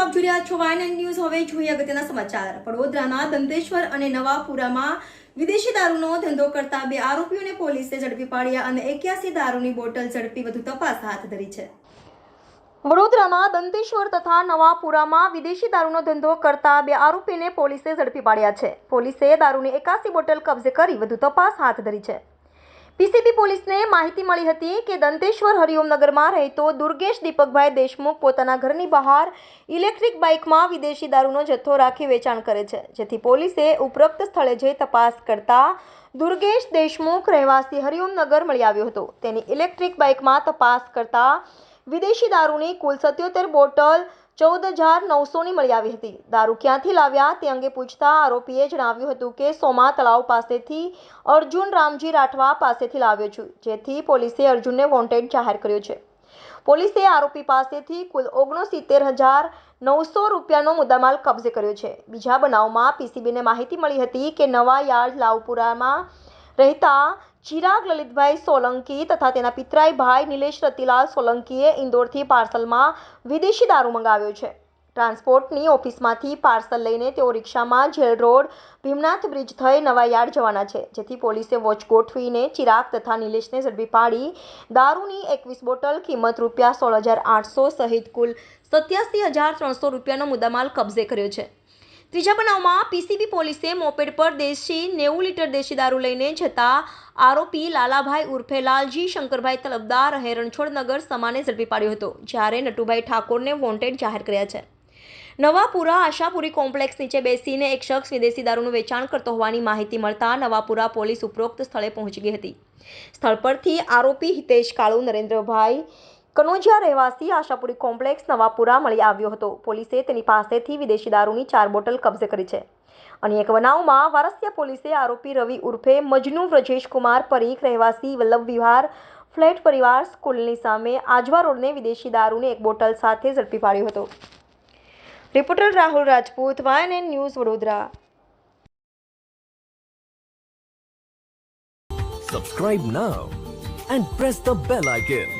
આપ જોઈ રહ્યા છો વાયન ન્યૂઝ હવે જોઈએ અગત્યના સમાચાર. વડોદરાના દંતેશ્વર અને નવાપુરામાં વિદેશી દારૂનો ધંધો કરતા બે આરોપીઓને પોલીસે ઝડપી પાડ્યા અને એક્યાસી દારૂની બોટલ ઝડપી વધુ તપાસ હાથ ધરી છે. વડોદરાના દંતેશ્વર તથા નવાપુરામાં વિદેશી દારૂનો ધંધો કરતા બે આરોપીને પોલીસે ઝડપી પાડ્યા છે. પોલીસે દારૂની એકાસી બોટલ કબજે કરી વધુ તપાસ હાથ ધરી છે. પીસીબી પોલીસને માહિતી મળી હતી કે દંતેશ્વર હરિઓમનગરમાં રહેતો દુર્ગેશ દીપકભાઈ દેશમુખ પોતાના ઘરની બહાર ઇલેક્ટ્રિક બાઇકમાં વિદેશી દારૂનો જથ્થો રાખી વેચાણ કરે છે, જેથી પોલીસે ઉપરોક્ત સ્થળે જઈ તપાસ કરતા દુર્ગેશ દેશમુખ રહેવાસી હરિઓમનગર મળી આવ્યો હતો. તેની ઇલેક્ટ્રિક બાઇકમાં તપાસ કરતા વિદેશી દારૂની કુલ સત્યોતેર બોટલ ચૌદ હજાર નવસોની મળી આવી હતી. દારૂ ક્યાંથી લાવ્યા તે અંગે પૂછતા આરોપીએ જણાવ્યું હતું કે સોમા તળાવ પાસેથી અર્જુન રામજી રાઠવા પાસેથી લાવ્યો છું, જેથી પોલીસે અર્જુનને વોન્ટેડ જાહેર કર્યો છે. પોલીસે આરોપી પાસેથી કુલ ઓગણસિત્તેર હજાર નવસો રૂપિયાનો મુદ્દામાલ કબજે કર્યો છે. બીજા બનાવમાં પીસીબીને માહિતી મળી હતી કે નવા યાર્ડ લાવપુરામાં રહેતા ચિરાગ લલિતભાઈ સોલંકી તથા તેના પિતરાઈ ભાઈ નિલેશ રતિલાલ સોલંકીએ ઇન્દોરથી પાર્સલમાં વિદેશી દારૂ મંગાવ્યો છે. ટ્રાન્સપોર્ટની ઓફિસમાંથી પાર્સલ લઈને તેઓ રિક્ષામાં જેલ રોડ, ભીમનાથ બ્રિજ થઈ નવા યાર્ડ જવાના છે, જેથી પોલીસે વોચ ગોઠવીને ચિરાગ તથા નિલેશને ઝડપી પાડી. દારૂની એકવીસ બોટલ કિંમત રૂપિયા સોળ હજાર આઠસો સહિત કુલ સત્યાસી હજાર ત્રણસો રૂપિયાનો મુદ્દામાલ કબજે કર્યો છે. ત્રીજા બનાવમાં પીસીબી પોલીસે મોપેડ પર દેશી નેવું લીટર દેશી દારૂ લઈને જતા આરોપી લાલાભાઈ ઉર્ફે લાલજી, શંકરભાઈ તલબદાર રહે રણછોડનગર સમાને ઝડપી પાડ્યો હતો, જ્યારે નટુભાઈ ઠાકોરને વોન્ટેડ જાહેર કર્યા છે. નવાપુરા આશાપુરી કોમ્પ્લેક્સ નીચે બેસીને એક શખ્સ વિદેશી દારૂનું વેચાણ કરતો હોવાની માહિતી મળતા નવાપુરા પોલીસ ઉપરોક્ત સ્થળે પહોંચી ગઈ હતી. સ્થળ પરથી આરોપી હિતેશ કાળુ, નરેન્દ્રભાઈ કનોજિયા રહેવાસી આશાપુરી કોમ્પ્લેક્સ નવાપુરા મળી આવ્યો હતો. પોલીસે તેની પાસેથી વિદેશી દારૂની ચાર બોટલ કબજે કરી છે. અને એક બનાવમાં વારસિયા પોલીસે આરોપી રવિ ઉર્ફે મજનુ વ્રજેશ કુમાર પરીખ રહેવાસી વલ્લભ વિહાર ફ્લેટ પરિવાર સ્કૂલની સામે આજવા રોડને વિદેશી દારૂની એક બોટલ સાથે ઝડપી પાડ્યો હતો. Reporter Rahul Rajput, YNN news Vadodara. Subscribe now and press the bell icon.